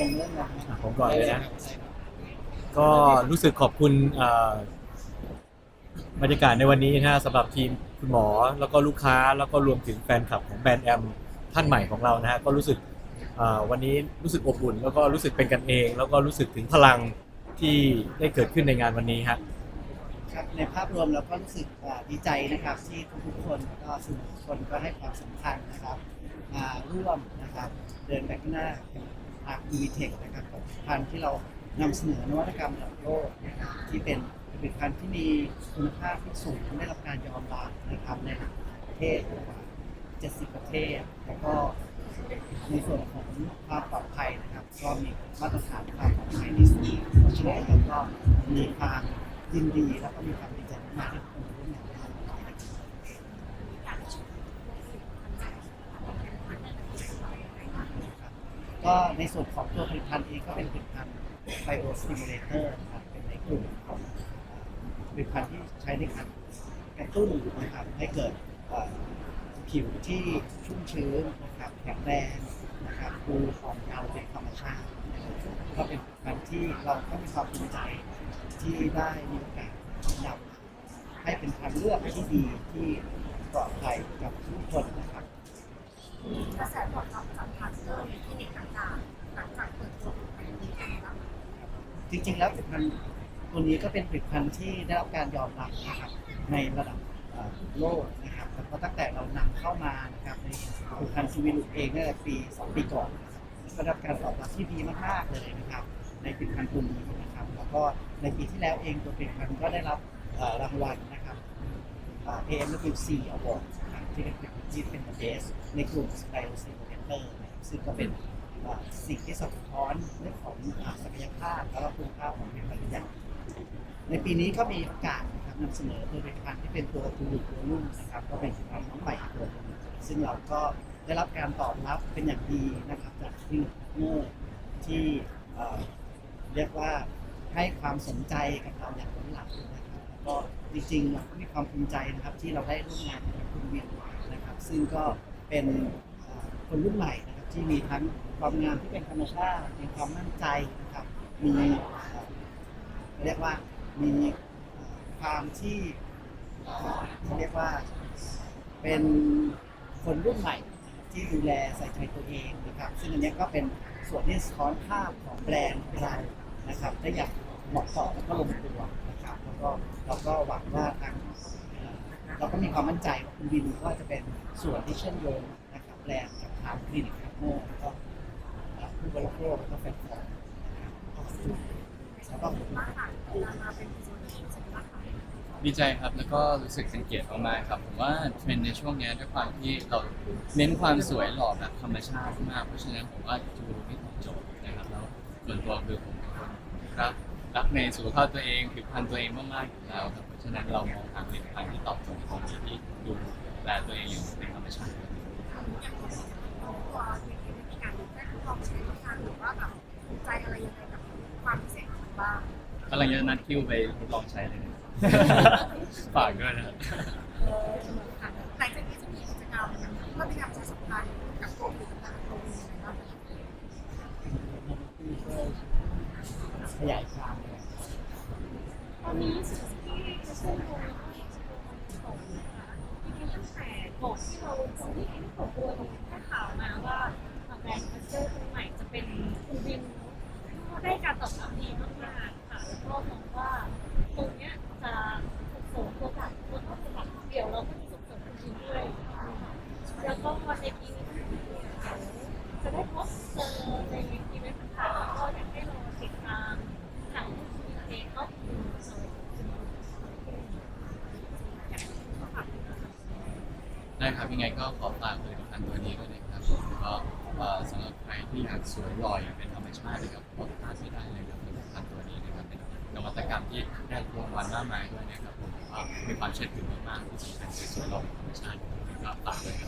ชงเรื่องนะอะผมก่อนเลยนะ ก็รู้สึกขอบคุณเอ่อบรรยากาศในวันนี้นะฮะสำหรับทีมคุณหมอแล้วก็ลูกค้าแล้วก็รวมถึงแฟนคลับของแบรนด์แอมท่านใหม่ของเรานะฮะก็รู้สึกเอ่อวันนี้รู้สึกอบอุ่น แล้วก็รู้สึกเป็นกันเอง แล้วก็รู้สึกถึงพลังที่ได้เกิดขึ้นในงานวันนี้ฮะ ครับในภาพรวมเราก็รู้สึกอ่าดีใจนะครับ ที่ทุกๆคนแล้วก็สื่อมวลชนก็ให้ความสำคัญนะครับมาร่วมนะครับ เดินไปข้างหน้า ทาง e v t e c h นะครับกับผลิตภัณฑ์ที่เรานำเสนอนวัตกรรมระดับโลกนะครับที่เป็นผลิตภัณฑ์ที่มีคุณภาพที่สูงได้รับการยอมรับนะครับในประเทศกว่า70 ประเทศ แล้วก็ในส่วนของความปลอดภัยนะครับ ก็มีมาตรฐานความปลอดภัยที่สูงเพราะฉะนั้นเราก็มีความยินดีแล้วก็มีความดีใจมากที่คนร่วมงานกับเรานะครับ ก็ในส่วนของตัวผลิตภัณฑ์เองก็เป็นผลิตภัณฑ์ไบโอสติมูเลเตอร์ครับเป็นในกลุ่มของผลิตภัณฑ์ที่ใช้ในการกระตุ้นนะครับให้เกิดผิวที่ชุ่มชื้นนะครับแข็งแรงนะครับดูอ่อนเยาวเป็นธรรมชาติก็เป็นการที่เราก็มีความภูมิใจที่ได้มีโอกาสนำให้เป็นทางเลือกที่ดีที่ปลอดภัยกับทุกคนนะครับ กระแสตอบรับจากพาร์ทเนอร์ในคลินิกต่างๆหลังจากเปิดตัวผลิตภัณฑ์นี้เป็นไงบ้างจริงๆ แล้วผลิตภัณฑ์ตัวนี้ก็เป็นผลิตภัณฑ์ที่ได้รับการยอมรับนะครับในระดับเอ่อโลกนะครับแล้วก็ตั้งแต่เรานำเข้ามานะครับในผลิตภัณฑ์ซีวิลุกเองตั้งแต่ปี2ปีก่อนนะครับก็ได้รับการตอบรับที่ดีมากๆเลยนะครับ ในผลิตภัณฑ์ตัวนี้นะครับ แล้วก็ในปีที่แล้วเองตัวผลิตภัณฑ์ก็ได้รับเอ่อรางวัลนะครับอ่า AMWC Award ที่เป็นที่เป็น the best ในกลุ่ม Biosimulator นะครับซึ่งก็เป็นอ่าสิ่งที่สะท้อนเรื่องของอ่าศักยภาพและคุณภาพของผลิตภัณฑ์อย่างในปีนี้ก็มีโอกาสนะครับนำเสนอผลิตภัณฑ์ที่เป็นตัวทูลิกตัวนุ่มนะครับก็เป็นผลิตภัณฑ์น้องใหม่ตัวนึงซึ่งเราก็ได้รับการตอบรับเป็นอย่างดีนะครับจากที่เมื่อที่เอ่อเรียกว่าให้ความสนใจกับเราอย่างล้นหลามนะครับก็จริงๆเราก็มีความภูมิใจนะครับที่เราได้ร่วมงานกับ ซึ่งก็เป็นคนรุ่นใหม่นะครับที่มีทั้งความงามที่เป็นธรรมชาติมีความมั่นใจนะครับมีเรียกว่ามีความที่เรียกว่าเป็นคนรุ่นใหม่ที่ดูแลใส่ใจตัวเองนะครับ ซึ่งอันนี้ก็เป็นส่วนที่สะท้อนภาพของแบรนด์เรานะครับได้อย่างเหมาะสมแล้วก็ลงตัวนะครับแล้วก็เราก็หวังว่า เราก็มีความมั่นใจว่าคุณวินก็จะเป็นส่วนที่เชื่อมโยงนะครับแบรนด์กับทางคลินิกพาร์ทเนอร์แล้วก็ผู้บริโภคแล้วก็แฟนคลับแล้วก็ขอบคุณบ้างครับค่ะเวลามาเป็นส่วนหนึ่งสัญลักษณ์ของดีใจครับ แล้วก็รู้สึกเป็นเกียรติมากๆครับ ผมว่าเทรนด์ในช่วงนี้ด้วยความที่เราเน้นความสวยหล่อแบบธรรมชาติมาก เพราะฉะนั้นผมว่าจูไม่ตอบโจทย์นะครับ แล้วส่วนตัวคือผมเป็นคนรัก รักในสุขภาพตัวเองผิวพรรณตัวเองมากๆอยู่แล้วครับเพราะฉะนั้นเรามองหาผลิตภัณฑ์ที่ตอบโจทย์ตรงนี้ที่ดูแลตัวเองอย่างเป็นธรรมชาติอย่างตัวมีวิธีการได้ทดลองใช้ทางหรือว่าแบบสนใจอะไรยังไงกับความเศษของมันบ้างกำลังจะนัดคิวไปลองใช้เลยนะฝากด้วยนะครับหลังจากนี้จะมีกิจกรรมเพื่อเป็นการประชามพันธ์กับกลุ่มต่างๆตรงนี้นะครับ ที่ช่วย ขยายความเลยตอนนี้สิ่งที่จะช่วยตัวเราเองคือตัวของนะคะจริงๆตั้งแต่ก่อนที่เราจะมีให้เปิดตัวตรงนี้แค่ข่าวมาว่าแบรนด์คัสเตอร์คนใหม่จะเป็นคุณวินได้การตอบรับดีมากๆค่ะแล้วก็มองว่าตรงเนี้ยจะส่งเสริมตัวแบบตัวก็เป็นแบบเดี่ยวเราก็จะส่งเสริมคุณวินด้วยแล้วก็ในปีนี้จะได้พบเจอในอีเวนต์ต่างๆแล้วก็อยากให้เราติดตามทางคุณวินเองก็คือ ได้ครับยังไงก็ขอฝากผลิตภัณฑ์ตัวนี้ด้วยนะครับผมก็เอ่อสำหรับใครที่อยากสวยหล่ออยากเป็นธรรมชาตินะครับก็พลาดไม่ได้เลยกับผลิตภัณฑ์ตัวนี้นะครับเป็นนวัตกรรมที่ได้รางวัลมากมายด้วยนะครับผมก็มีความเชื่อถือมากๆที่สำคัญคือสวยหล่อเป็นธรรมชาติก็ฝากด้วยครับฝากเลย